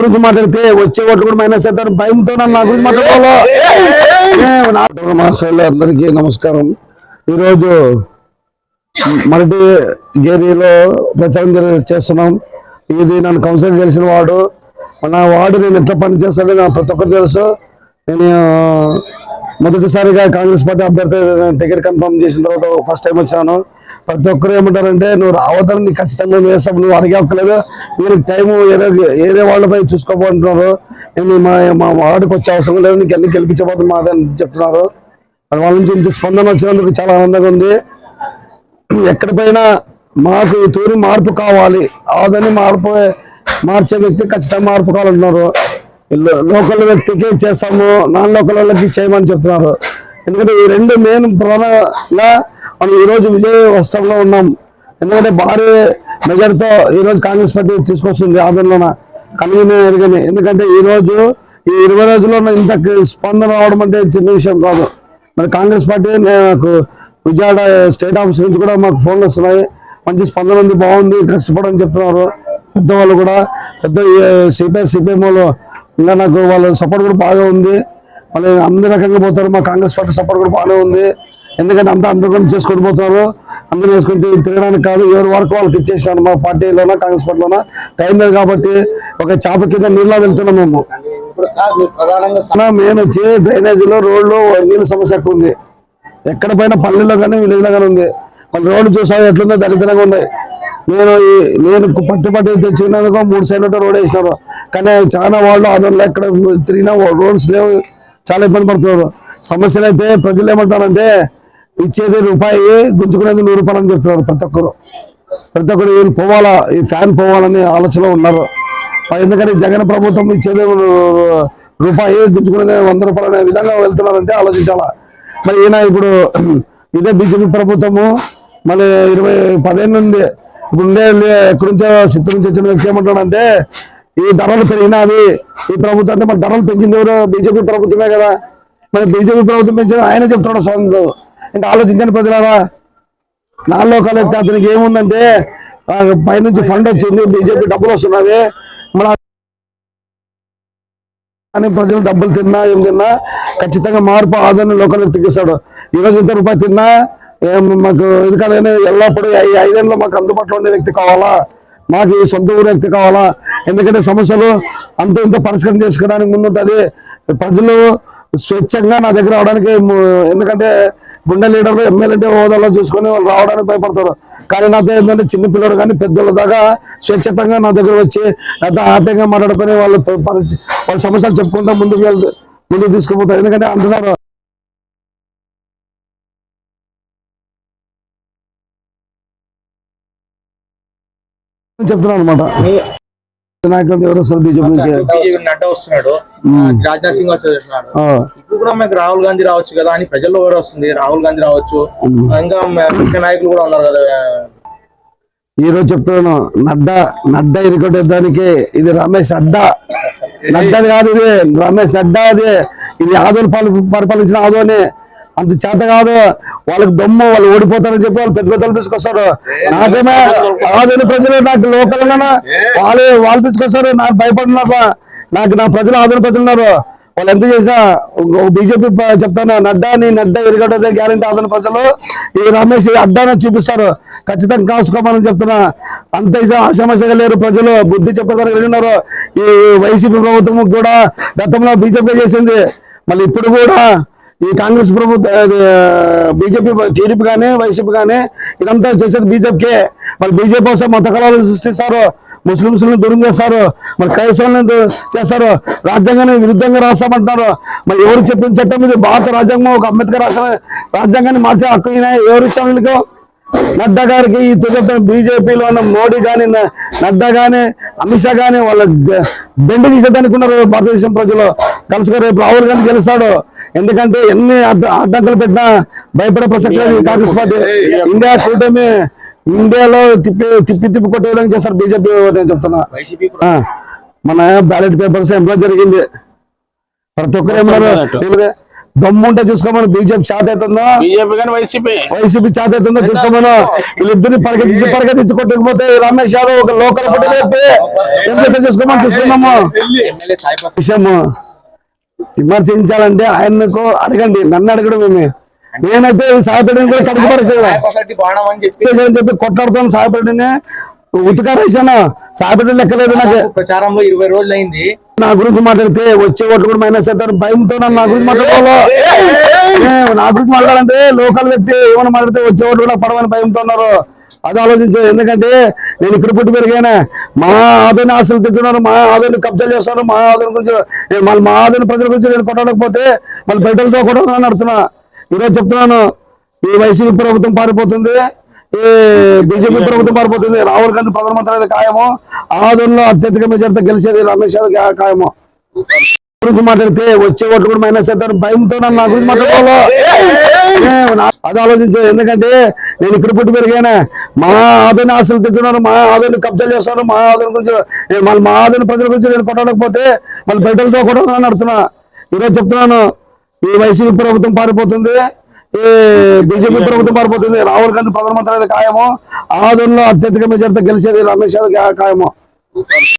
గురించి మాట్లాడితే వచ్చే ఓట్లు కూడా మైనస్ అవుతారు భయంతో నా గురించి మాట్లాడాలి మాస్టర్లు అందరికీ నమస్కారం. ఈరోజు మరటి గేరీలో ప్రచారం చేస్తున్నాం. ఇది నన్ను కౌన్సిలర్ తెలిసిన వాడు. నా వార్డు నేను ఎట్లా పని చేస్తానో నాకు ప్రతి ఒక్కరు తెలుసు. నేను మొదటిసారిగా కాంగ్రెస్ పార్టీ అభ్యర్థి టికెట్ కన్ఫర్మ్ చేసిన తర్వాత ఫస్ట్ టైం వచ్చాను ప్రతి ఒక్కరు ఏమంటారంటే నువ్వు రావద్దని నీకు ఖచ్చితంగా మేము వేస్తాం నువ్వు అడిగే ఒక్కలేదు మీరు టైం ఏరే ఏరే వాళ్ళపై చూసుకోబోతున్నారు నేను మా మా వార్డుకి వచ్చే అవసరం లేదు. నీకు అన్ని గెలిపించబోతుంది మాదని చెప్తున్నారు. వాళ్ళ నుంచి ఇంత స్పందన వచ్చినందుకు చాలా ఆనందంగా ఉంది. ఎక్కడిపోయినా మాకు ఈ తూరి మార్పు కావాలి. ఆదని మార్పు మార్చే వ్యక్తి ఖచ్చితంగా మార్పు కావాలంటున్నారు. లోకల్ వ్యక్తికి చేస్తాము నాన్ లోకల్ వాళ్ళకి చేయమని చెప్తున్నారు ఎందుకంటే ఈ రెండు మెయిన్ ప్రధానంగా మనం ఈరోజు విజయ వస్త్రంలో ఉన్నాం. ఎందుకంటే భారీ మెజార్టీతో ఈరోజు కాంగ్రెస్ పార్టీ తీసుకొస్తుంది ఆదరణలోన కన్వీనర్ ఎరగని ఎందుకంటే ఈరోజు ఈ ఇరవై రోజుల్లో ఇంత స్పందన రావడం అంటే చిన్న విషయం కాదు. మరి కాంగ్రెస్ పార్టీ నాకు విజయవాడ స్టేట్ ఆఫీస్ నుంచి కూడా మాకు ఫోన్లు వస్తున్నాయి. మంచి స్పందన ఉంది బాగుంది కష్టపడని చెప్తున్నారు పెద్దవాళ్ళు కూడా పెద్ద సిపిఐ సిపిఎం వాళ్ళు ఇంకా నాకు వాళ్ళ సపోర్ట్ కూడా బాగా ఉంది. మళ్ళీ అన్ని రకంగా పోతారు. మా కాంగ్రెస్ పార్టీ సపోర్ట్ కూడా బాగానే ఉంది. ఎందుకంటే అంతా అందరూ కూడా చేసుకొని పోతున్నారు. అందరూ తిరిగి- తిరగడానికి కాదు ఎవరి వరకు వాళ్ళకి ఇచ్చేసినారు మా పార్టీలోన కాంగ్రెస్ పార్టీలోన? టైం లేదు కాబట్టి ఒక చేప కింద నీళ్ళ వెళ్తున్నాం మేము. మెయిన్ వచ్చి డ్రైనేజీలో రోడ్లు నీళ్ళ సమస్య ఎక్కువ ఉంది. ఎక్కడ పైన పల్లెల్లో కానీ విలేజ్లో కానీ ఉంది. మన రోడ్డు చూసావు ఎట్లుందో? దరిద్రంగా ఉన్నాయి. నేను ఈ- నేను పట్టు పట్టు తెచ్చుకున్నందుకు మూడు సైడ్ల రోడ్ వేసినారు. కానీ చాలా వాళ్ళు ఆదరణ ఎక్కడ తిరిగినా రోడ్స్ లేవు. చాలా ఇబ్బంది పడుతున్నారు. సమస్యలు అయితే ప్రజలు ఏమంటారంటే ఇచ్చేది రూపాయి గుంజుకునేది నూరు రూపాయలు అని చెప్తున్నారు ప్రతి ఒక్కరు. ప్రతి ఒక్కరు వీళ్ళు పోవాలా? ఈ ఫ్యాన్ పోవాలని ఆలోచనలో ఉన్నారు. ఎందుకంటే జగన్ ప్రభుత్వం ఇచ్చేది రూపాయి గుంజుకునేది వంద రూపాయలు అనే విధంగా వెళ్తున్నారంటే ఆలోచించాలా? మరి ఈయన ఇప్పుడు ఇదే బీజేపీ ప్రభుత్వము మళ్ళీ ఇరవై పదిహేను నుండి ఇప్పుడు ఎక్కడుంచో ఎక్కడి నుంచో చిత్తూరు నుంచి వచ్చిన వ్యక్తి ఏమంటాడంటే ఈ ధరలు పెరిగినవి ఈ ప్రభుత్వం అంటే మరి ధరలు పెంచింది ఎవరు? బీజేపీ ప్రభుత్వమే కదా. మరి బీజేపీ ప్రభుత్వం పెంచిన ఆయన చెప్తున్నాడు స్వామి ఇంకా ఆలోచించండి ప్రజలారా. నాలుగు లోకాలు అతనికి ఏముందంటే పైనుంచి ఫండ్ వచ్చింది బీజేపీ డబ్బులు వస్తున్నవి మన కానీ ప్రజలు డబ్బులు తిన్నా ఏం తిన్నా ఖచ్చితంగా మార్పు ఆదరణ లోకల్ వ్యక్తికి ఇస్తాడు ఈరోజు ఇంత రూపాయి తిన్నా మాకు ఇది ఎల్లప్పుడూ ఈ ఐదేళ్ళలో మాకు అందుబాటులో ఉండే వ్యక్తి కావాలా? మాకు సొంత ఊరు వ్యక్తి కావాలా? ఎందుకంటే సమస్యలు అంత ఇంత పరిష్కారం చేసుకోవడానికి ముందుంటుంది. ప్రజలు స్వచ్ఛంగా నా దగ్గర రావడానికి ఎందుకంటే గుండె లీడర్లు ఎమ్మెల్యే అంటే హోదాలో చూసుకొని వాళ్ళు రావడానికి భయపడతారు. కానీ నాతో ఏంటంటే చిన్నపిల్లలు కానీ పెద్దల దాకా స్వచ్ఛతంగా నా దగ్గర వచ్చి నాతో హ్యాపీగా మాట్లాడుకొని వాళ్ళు వాళ్ళ సమస్యలు చెప్పుకుంటా ముందుకు వెళ్తారు ముందుకు తీసుకుపోతారు. ఎందుకంటే అంటున్నారు చెప్తున్నాను అనమాట నాయకులు ఎవరు వస్తారు బీజేపీ నుంచి బీజేపీ నడ్డా వస్తున్నాడు. రాజ్నాథ్ సింగ్ వస్తున్నాడు. ఆ, ఇప్పుడు కూడా రాహుల్ గాంధీ రావచ్చు కదా అని ప్రజల్లో ఎవరు వస్తుంది. రాహుల్ గాంధీ రావచ్చు. ఇంకా ముఖ్య నాయకులు కూడా ఉన్నారు కదా. ఈ రోజు చెప్తున్నాను నడ్డా నడ్డా ఇరుకొట్టేదానికి ఇది రమేష్ అడ్డా. నడ్డాది కాదు ఇది రమేష్ అడ్డా అది. ఇది ఆదోని పాలు పరిపాలించిన ఆదోని అంత చేత కాదు. వాళ్ళకి దమ్ము వాళ్ళు ఓడిపోతారని చెప్పి వాళ్ళు పెద్ద పెద్దలు తీసుకొస్తారు నాకేమో ఆదోని ప్రజలు నాకు లోకల్ వాళ్ళు వాళ్ళు తీసుకొస్తారు నాకు భయపడినారు నాకు నా ప్రజలు ఆదోని ప్రజలు ఉన్నారు. వాళ్ళు ఎంత చేసినా బీజేపీ చెప్తాను నడ్డా నీ నడ్డా ఎరగడదే గ్యారంటీ ఆదరణ ప్రజలు. ఈ రమేష్ ఈ అడ్డాను చూపిస్తారు. ఖచ్చితంగా కాసుకోమని చెప్తున్నా. అంత ఆశామశగా లేరు ప్రజలు. బుద్ధి చెప్పగలిగి ఉన్నారు. ఈ వైసీపీ ప్రభుత్వం కూడా గతంలో బీజేపీ చేసింది. మళ్ళీ ఇప్పుడు కూడా ఈ కాంగ్రెస్ ప్రభుత్వం బీజేపీ టీడీపీ కానీ వైసీపీ కానీ ఇదంతా చేసేది బీజేపీకే. మరి బీజేపీ కోసం మత కళాలను సృష్టిస్తారు ముస్లింస్లను దూరం చేస్తారు మరి క్రైస్తవులను చేస్తారు రాజ్యాంగాన్ని విరుద్ధంగా రాస్తామంటున్నారు. మరి ఎవరు చెప్పిన చట్టం ఇది? భారత రాజ్యాంగం ఒక అంబేద్కర్ రాసిన రాజ్యాంగాన్ని మార్చే హక్కు ఎవరు ఇచ్చారు నడ్డా గారికి ఈ చెప్తాను బీజేపీలో ఉన్న మోడీ కానీ నడ్డా కానీ అమిత్ షా కానీ వాళ్ళ బెండ తీసేదానికి ఉన్నారు భారతదేశం ప్రజలు. కలుసుకో రేపు రాహుల్ గాంధీ గెలుస్తాడు. ఎందుకంటే ఎన్ని అడ్డ- అడ్డంకులు పెట్టినా భయపడే ప్రసక్తి కాంగ్రెస్ పార్టీ ఇండియా కూటమి ఇండియాలో తిప్పి తిప్పి తిప్పి కొట్టే విధంగా చేస్తారు బీజేపీ నేను చెప్తున్నా. మన బ్యాలెట్ పేపర్స్ ఎంప్లాయ్ జరిగింది. ప్రతి ఒక్కరు ఏమన్నారు? దమ్ముంటే చూసుకోమని. బీజేపీ చేత అవుతుందో వైసీపీ. వైసీపీ చేత అవుతుందో చూసుకోమను. వీళ్ళిద్దరిని పరిగెత్తించి పరిగెత్తించి కొట్టకపోతే రమేష్ యాదవ్ ఒక లోకల్ చేస్తే చూసుకోమని చూసుకున్నాము విషయము విమర్శించాలంటే ఆయనకు అడగండి. నన్ను అడగడం ఏమి? నేనైతే సాయపడిని కూడా కడుగు పరిస్థితి సాయి ప్రసాద్ బాణం అని చెప్పి అని చెప్పి కొట్లాడుతాను సాయపడిని. ఉతికారేసాను సాయపడి లెక్కలేదు నాకు. ప్రచారంలో ఇరవై రోజులు అయింది నా గురించి మాట్లాడితే వచ్చే ఓట్లు కూడా మైనస్ అవుతారు భయంతో నా గురించి మాట్లాడుకోవాలి? నా గురించి మాట్లాడాలంటే లోకల్ వ్యక్తి ఏమైనా మాట్లాడితే వచ్చే ఓట్లు కూడా పడవని భయంతో ఉన్నారు. అది ఆలోచించు. ఎందుకంటే నేను ఇక్కడ పుట్టి పెరిగానే. మా ఆదాయాన్ని ఆశలు తింటున్నారు. మా ఆదాయాన్ని కబ్జాలు చేస్తారు మా ఆదాయం గురించి నేను మళ్ళీ మా ఆదాయం ప్రజల గురించి నేను కొట్టలేకపోతే మళ్ళీ బిడ్డలతో కొట్టదని అడుగుతున్నా ఈరోజు చెప్తున్నాను. ఈ వైసీపీ ప్రభుత్వం పారిపోతుంది. బీజేపీ ప్రభుత్వం పారిపోతుంది రాహుల్ గాంధీ ప్రధానమంత్రి అయితే ఖాయము ఆదంలో అత్యధిక మెజార్టీ గెలిచేది రమేష్ యాదవ్ ఖాయము. గురించి మాట్లాడితే వచ్చే ఓట్లు కూడా మైనస్ అవుతారు భయంతో నా గురించి మాట్లాడుకోవాలి? అది ఆలోచించు. ఎందుకంటే నేను ఇక్కడ పుట్టి పెరిగానే. మా ఆదాయాన్ని ఆశలు తింటున్నారు. మా ఆదాయాన్ని కబ్జాలు చేస్తారు మా ఆదాయం గురించి మళ్ళీ మా ఆదాయం ప్రజల గురించి నేను కొట్టలేకపోతే మళ్ళీ బిడ్డలతో కొట్టదని అడుగుతున్నా ఈరోజు చెప్తున్నాను. ఈ వైసీపీ ప్రభుత్వం పారిపోతుంది. బీజేపీ ప్రభుత్వం పారిపోతుంది రాహుల్ గాంధీ ప్రధానమంత్రి అయితే ఖాయము ఆదంలో అత్యధిక మెజార్టీ గెలిచేది రమేష్ యాదవ్ ఖాయము.